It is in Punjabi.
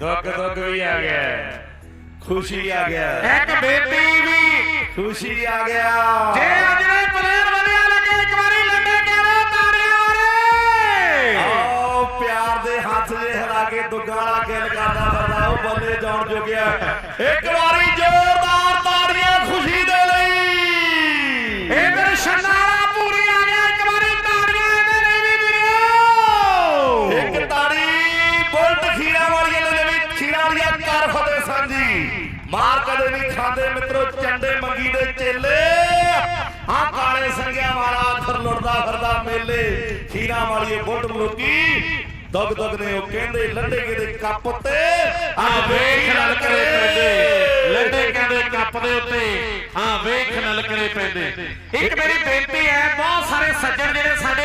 दुग भी आ गया खुशी आ गया एक बेटी भी। खुशी आ गया। जय ਹੱਥ ਜੇ ਹਿਲਾ ਕੇ ਦੁੱਗਾ ਵਾਲਾ ਗਿਲ ਕਰਦਾ ਫਿਰਦਾ ਉਹ ਬੰਦੇ ਜਾਣ ਜੋਗਿਆ ਇੱਕ ਵਾਰੀ ਜ਼ੋਰਦਾਰ ਤਾੜੀਆਂ ਖੁਸ਼ੀ ਦੇ ਲਈ। ਇਧਰ ਵਾਲਾ ਭੂਰੀ ਆ ਗਿਆ ਇੱਕ ਵਾਰੀ ਤਾੜੀਆਂ ਇਹਦੇ ਲਈ ਵੀ ਵੀਰੋ। ਇੱਕ ਤਾੜੀ ਬੁਲਟ ਖੀਰਾ ਵਾਲੀਆਂ ਦੇ ਵੀ ਖੀਰਾ ਵਾਲੀਆਂ ਕਰ ਫਤਿਹ ਸਾਂਝੀ। ਮਾਰ ਕਦੇ ਨਹੀਂ ਖਾਂਦੇ ਮਿੱਤਰੋ ਚੰਡੇ ਮੰਗੀ ਦੇ ਚੇਲੇ। ਆ ਕਾਲੇ ਸੰਗਿਆਂ ਵਾਲਾ ਅਥਰ ਲੁੱਟਦਾ ਫਿਰਦਾ ਮੇਲੇ। ਖੀਰਾ ਵਾਲੀਏ ਬੁਲਟ ਮਲੋਕੀ ਦੁੱਗ ਦੁੱਗ ਨੇ ਉਹ ਕਹਿੰਦੇ ਲੰਡੇ ਦੇ ਕੱਪ ਤੇ ਆ ਵੇਖ ਨਲਕਰੇ ਪੈਂਦੇ। ਲੱਡੇ ਕਹਿੰਦੇ ਕੱਪ ਦੇ ਉੱਤੇ। ਹਾਂ ਵੇਖ ਨਲਕਰੇ ਪੈਂਦੇ। ਇੱਕ ਮੇਰੀ ਬੇਨਤੀ ਹੈ ਬਹੁਤ ਸਾਰੇ ਸੱਜਣ ਜਿਹੜੇ ਸਾਡੇ